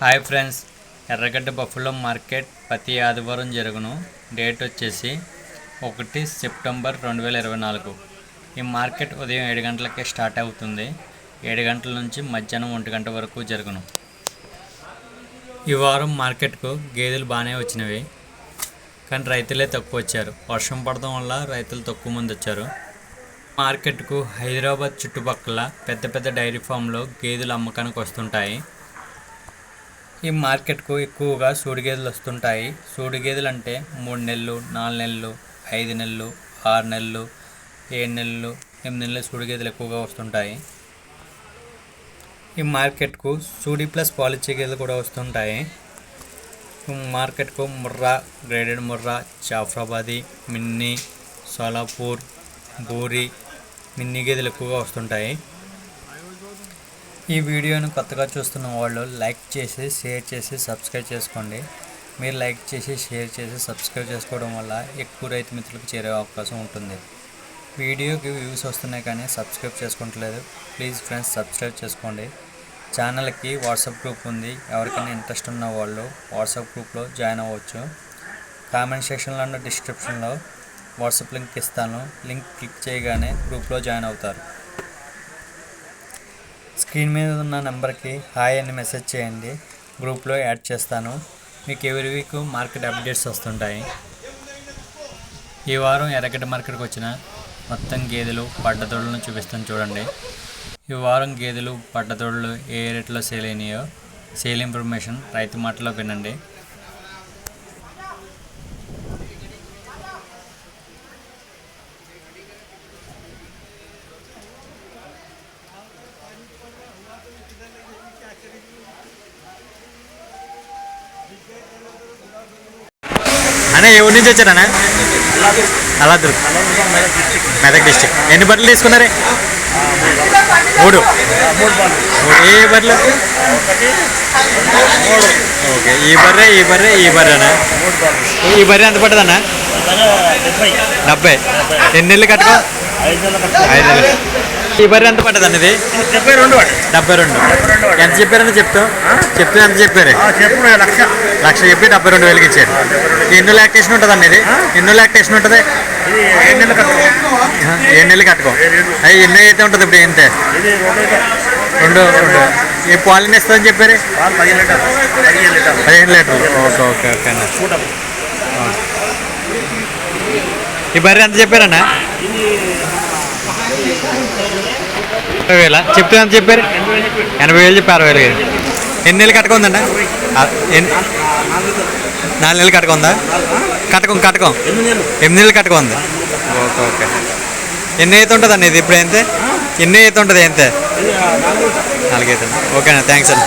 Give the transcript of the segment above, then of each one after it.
Hi friends. Erragadda buffalo market ప్రతి ఆదివారం జరుగును. డేట్ వచ్చేసి ఒకటి సెప్టెంబర్ రెండు వేల ఇరవై నాలుగు. ఈ మార్కెట్ ఉదయం ఏడు గంటలకే స్టార్ట్ అవుతుంది. ఏడు గంటల నుంచి మధ్యాహ్నం ఒంటి గంట వరకు జరుగును. ఈ వారం మార్కెట్కు గేదెలు బాగానే వచ్చినవి. కానీ రైతులే తక్కువ వచ్చారు. వర్షం పడడం వల్ల రైతులు తక్కువ మంది వచ్చారు. మార్కెట్కు హైదరాబాద్ చుట్టుపక్కల పెద్ద పెద్ద డైరీ ఫామ్లో గేదెలు అమ్మకానికి వస్తుంటాయి. ఈ మార్కెట్కు ఎక్కువగా సూడి గేదెలు వస్తుంటాయి. సూడి గేదెలు అంటే మూడు నెలలు నాలుగు నెలలు ఐదు నెలలు ఆరు నెలలు ఏడు నెలలు ఎనిమిది నెలలు సూడి గేదెలు ఎక్కువగా వస్తుంటాయి. ఈ మార్కెట్కు సూడి ప్లస్ పాలిచ్చే గేదెలు కూడా వస్తుంటాయి. మార్కెట్కు ముర్రా గ్రేడెడ్ ముర్రా జాఫ్రాబాది మిన్నీ సోలాపూర్ బూరి మిన్నీ గేదెలు ఎక్కువగా వస్తుంటాయి. ఈ వీడియోను కొత్తగా చూస్తున్న వాళ్ళు లైక్ చేసి షేర్ చేసి సబ్స్క్రైబ్ చేసుకోండి. మీరు లైక్ చేసి షేర్ చేసి సబ్స్క్రైబ్ చేసుకోవడం వల్ల ఎక్కువ రైతు మిత్రులకు చేరే అవకాశం ఉంటుంది. వీడియోకి వ్యూస్ వస్తున్నాయి కానీ సబ్స్క్రైబ్ చేసుకోవట్లేదు. ప్లీజ్ ఫ్రెండ్స్ సబ్స్క్రైబ్ చేసుకోండి. ఛానల్కి వాట్సాప్ గ్రూప్ ఉంది. ఎవరికైనా ఇంట్రెస్ట్ ఉన్న వాళ్ళు వాట్సాప్ గ్రూప్లో జాయిన్ అవ్వచ్చు. కామెంట్ సెక్షన్లో ఉన్న డిస్క్రిప్షన్లో వాట్సాప్ లింక్ ఇస్తాను. లింక్ క్లిక్ చేయగానే గ్రూప్లో జాయిన్ అవుతారు. స్క్రీన్ మీద ఉన్న నెంబర్కి హాయ్ అని మెసేజ్ చేయండి. గ్రూప్లో యాడ్ చేస్తాను. మీకు ఎవరి వీక్ మార్కెట్ అప్డేట్స్ వస్తుంటాయి. ఈ వారం ఎర్రగడ్డ మార్కెట్కి వచ్చిన మొత్తం గేదెలు పడ్డదోళ్ళను చూపిస్తాను చూడండి. ఈ వారం గేదెలు పడ్డదోళ్ళు ఏ రేట్లో సేల్ అయినాయో సేల్ ఇన్ఫర్మేషన్ రైతు మాటలో వినండి. అనే ఎవరి నుంచి వచ్చారనా అలా మెదక్ డిస్టిక్ ఎన్ని బట్టలు తీసుకున్నారే? మూడు. మూడు. ఏ బర్రెలు ఓకే ఈ బర్రె ఈ బర్రె ఈ బర్రెనా ఈ బర్రె ఎంత పడ్డదన్నా డెబ్బై. ఎన్ని నెలలు కట్టుకో? ఐదు నెలలు. ఈ బర్రె ఎంత పడ్డదన్న ఇది? డెబ్బై రెండు డెబ్బై రెండు. ఎంత చెప్పారని చెప్తావు చెప్తే ఎంత చెప్పారు? చెప్పు లక్ష. లక్ష చెప్పి డెబ్బై రెండు వేలకి ఇచ్చారు. ఎన్నో లాక్టేషన్ ఉంటుంది అన్న ఇది ఎన్నో లాక్టేషన్ ఉంటుంది? ఏడు నెలలు కట్టుకో. అవి ఎన్నో అయితే ఉంటుంది ఇప్పుడు ఏంటే ఇది రెండు రెండు రెండు. ఈ పాలన ఇస్తుందని చెప్పారు? పాలు పదిహేను లీటర్ పదిహేను లీటర్ పదిహేను లీటర్లు. ఓకే ఓకే ఓకే అన్న. ఈ బర్రె ఎంత చెప్పారన్నా? అరవై వేల. చెప్తే ఎంత చెప్పారు. ఎనభై వేలు చెప్పి అరవై వేలు ఎన్ని నెలలు కట్టుకుందండి ఎన్ని నాలుగు నెలలు కట్టుకుందా? కట్టకం కట్టకం. ఎనిమిది నెలలు కట్టుకుంది. Okay okay. ఎన్ని అయితే ఉంటుంది అండి ఇది ఇప్పుడు అంతే ఎన్ని అయితే ఉంటుంది ఎంతే? నాలుగైతే ఓకేనా థ్యాంక్స్ అండి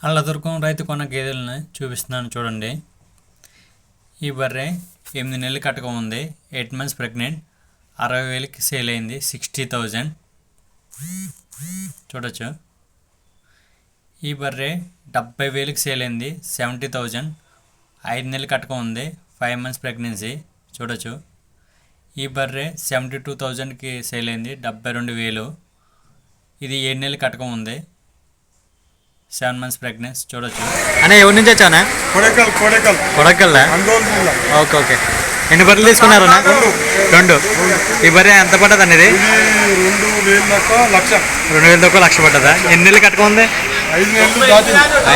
అలా దొరకం రైతు కొన్న గేదెలను చూపిస్తున్నాను చూడండి. ఈ బర్రె ఎనిమిది నెలలు కట్టకం ఉంది ఎయిట్ మంత్స్ ప్రెగ్నెంట్. అరవై వేలకి సేల్ అయింది. Sixty thousand. చూడొచ్చు. ఈ బర్రె డెబ్బై వేలకి సేల్ అయింది. Seventy thousand. ఐదు నెలలు కట్టకం ఉంది. Five months pregnancy. చూడొచ్చు. ఈ బర్రె సెవెంటీ టూ థౌజండ్కి సేల్ అయింది. డెబ్బై రెండు వేలు. ఇది ఏడు నెలలు కట్టకం ఉంది. Seven months pregnancy. చూడొచ్చు. అనే ఎవరి నుంచి వచ్చానా కొడకల్ కొడకల్ జిల్లా. Okay okay. ఎన్ని బర్రెలు తీసుకున్నారన్నా రెండు. ఈ బర్రె ఎంత పడ్డది ఇది రెండు వేల తక్కువ లక్ష. పడ్డదా? ఎన్ని నెలలు కట్టకం ఉంది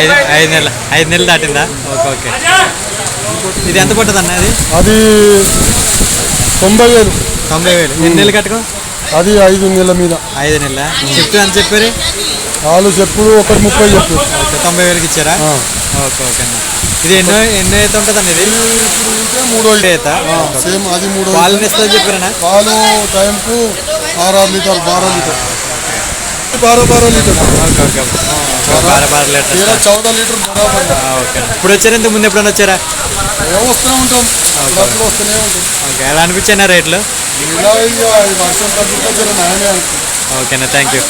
ఐదు ఐదు నెలలు ఐదు నెలలు దాటిందా? Okay okay. ఇది ఎంత పడ్డది అన్న అది? అది తొంభై వేలు. తొంభై వేలు. ఎన్ని నెలలు కట్టకం? అది ఐదు నెలల మీద. ఐదు నెలల. చెప్తే ఎంత చెప్పారు? వాళ్ళు చెప్పుడు ఒకటి ముప్పై చెప్పు. ఓకే తొంభై వేలకి ఇచ్చారా? ఓకే ఓకే అన్న. ఇది ఎన్నో ఎన్నో అయితే ఉంటుంది అండి మూడు ఇప్పుడు సేమ్ అది మూడు పాలను ఇస్తా చెప్పారా పాలు టైంపు ఆరు లీటర్ బారో లీటర్. బారో బారో litre. Okay okay litre. చౌద litre okay. ఇప్పుడు వచ్చారు ఇంతకు ముందు ఎప్పుడన్నా వచ్చారా? వస్తూనే ఉంటాం. వస్తూనే ఉంటాం. ఓకే ఎలా అనిపించాయి రేట్లు? ఓకేనా థ్యాంక్ యూ.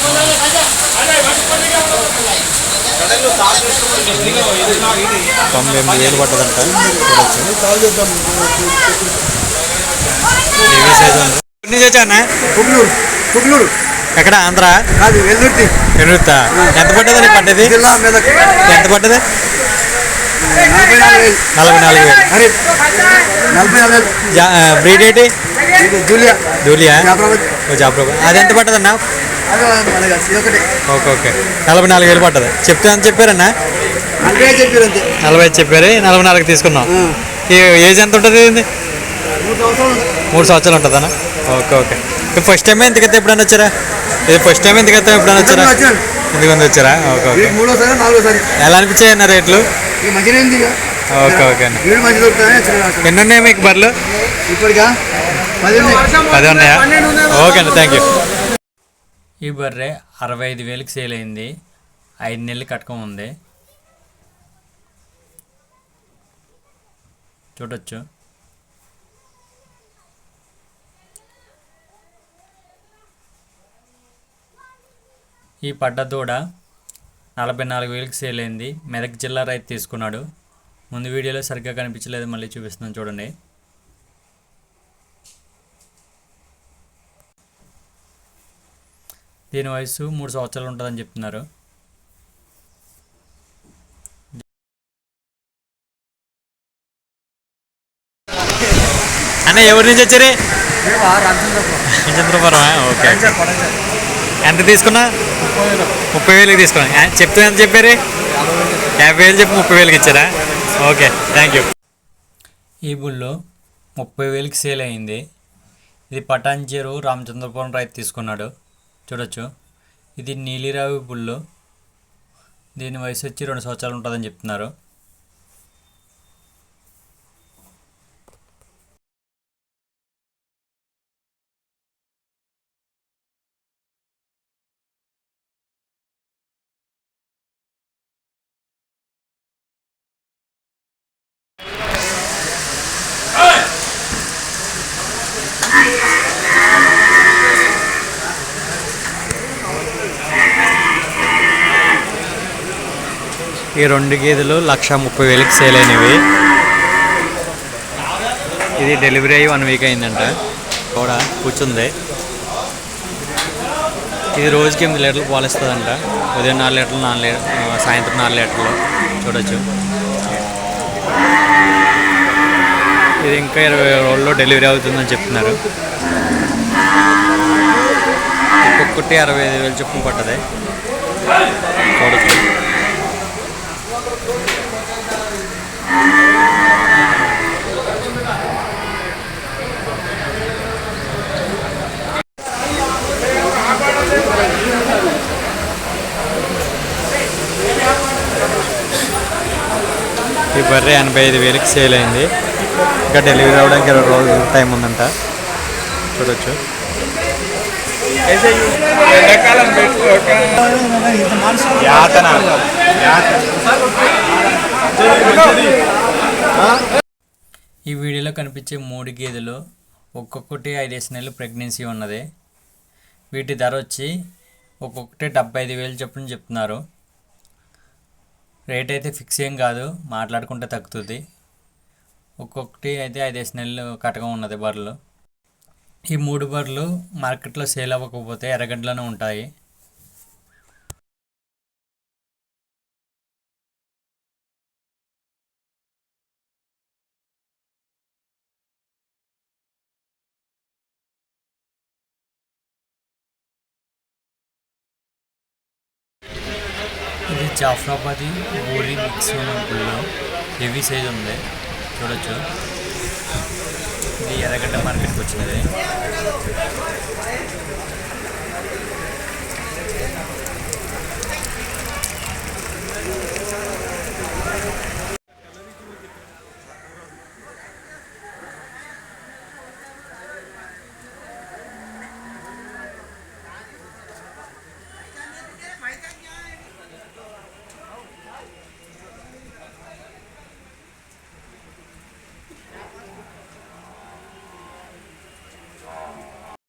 తొంభై వేలు పట్టదంట చూడొచ్చు. ఎక్కడి? ఆంధ్ర? కాదు వెల్లుర్తి పెరుగుతా ఎంత పడ్డది నీకు పడ్డది? ఎంత పడ్డది? నలభై నాలుగు వేలు. నలభై నాలుగు బ్రీడ్ ఏంటి? ఇది జూలియా. జూలియా? అది ఎంత పడ్డదన్నా ఓకే ఓకే. నలభై నాలుగు వేలు పడ్డది. చెప్తే ఎంత చెప్పారన్నా? నలభై ఐదు చెప్పారు నలభై నాలుగు తీసుకున్నాం. ఏజ్ ఎంత ఉంటుంది మూడు సంవత్సరాలు ఉంటుందన్నా? Okay okay. ఇది ఫస్ట్ టైం ఎందుకైతే ఎప్పుడైనా వచ్చారా? ఇది ఫస్ట్ టైం ఎందుకైతే ఎప్పుడైనా వచ్చారా? ఇంతకు వచ్చాను. ఎందుకు వచ్చారా? Okay okay. ఎలా అనిపించాయి అన్న రేట్లు? ఓకే ఓకే అసలు. ఎన్ని ఉన్నాయి మీకు బర్రెలు? ఇప్పటికా. పది ఉన్నాయా. ఓకే అండి థ్యాంక్ యూ ఈ బర్రె అరవై ఐదు వేలకు సేల్ అయింది. ఐదు నెలలు కట్టకం ఉంది. చూడొచ్చు. ఈ పడ్డ దూడ నలభై నాలుగు వేలకు సేల్ అయింది. మెదక్ జిల్లా రైతు తీసుకున్నాడు. ముందు వీడియోలో సరిగ్గా కనిపించలేదు. మళ్ళీ చూపిస్తున్నాను. చూడండి. దీని వయసు మూడు సంవత్సరాలు ఉంటుందని చెప్తున్నారు. అన్న ఎవరి నుంచి వచ్చారు? చంద్రపురం ఓకే ఎంత తీసుకున్నా? ముప్పై వేలకి తీసుకున్నా. చెప్తే ఎంత చెప్పారు? యాభై వేలు చెప్పి ముప్పై వేలకి ఇచ్చారా? Okay thank you. ఈ బుల్లో ముప్పై వేలకి సేల్ అయింది. ఇది పటాన్చేరు రామచంద్రపురం రైతు తీసుకున్నాడు. చూడొచ్చు. ఇది నీలిరావి బుల్లు. దీని వయసు వచ్చి రెండు సంవత్సరాలు ఉంటుందని చెప్తున్నారు. ఈ రెండు గేదెలు లక్ష ముప్పై వేలకి సేల్ అయినవి. ఇది డెలివరీ అయ్యి వన్ వీక్ అయిందంట. కూడా కూర్చుంది. ఇది రోజుకి ఎనిమిది లీటర్లు పాలు ఇస్తుందంట ఉదయం నాలుగు లీటర్లు నాలుగు లీటర్ సాయంత్రం నాలుగు లీటర్లు చూడొచ్చు. ఇది ఇంకా ఇరవై రోజుల్లో డెలివరీ అవుతుందని చెప్తున్నారు. ఒక్కొక్కటి అరవై ఐదు వేలు చొప్పున పట్టదే చూడొచ్చు. ఈ బర్రె ఎనభై ఐదు వేలకి సేల్ అయింది. ఇంకా డెలివరీ అవ్వడానికి ఇరవై రోజులు టైం ఉందంట. చూడొచ్చు. ఈ వీడియోలో కనిపించే మూడు గేదెలు ఒక్కొక్కటి ఐదేసి నెలలు ప్రెగ్నెన్సీ ఉన్నది. వీటి ధర వచ్చి ఒక్కొక్కటి డెబ్బై ఐదు వేలు చొప్పున చెప్తున్నారు. రేట్ అయితే ఫిక్స్ ఏం కాదు మాట్లాడుకుంటే తగ్గుతుంది. ఒక్కొక్కటి అయితే ఐదేసి నెలలు కటకం ఉన్నది బర్రెలు. ఈ మూడు బర్రెలు మార్కెట్లో సేల్ అవ్వకపోతే ఎర్రగడ్డలోనే ఉంటాయి. జాఫ్రాబాది ఊరి మిక్స్ హెవీ సైజ్ ఉంది చూడొచ్చు ఇది ఎర్రగడ్డ మార్కెట్కి వచ్చినది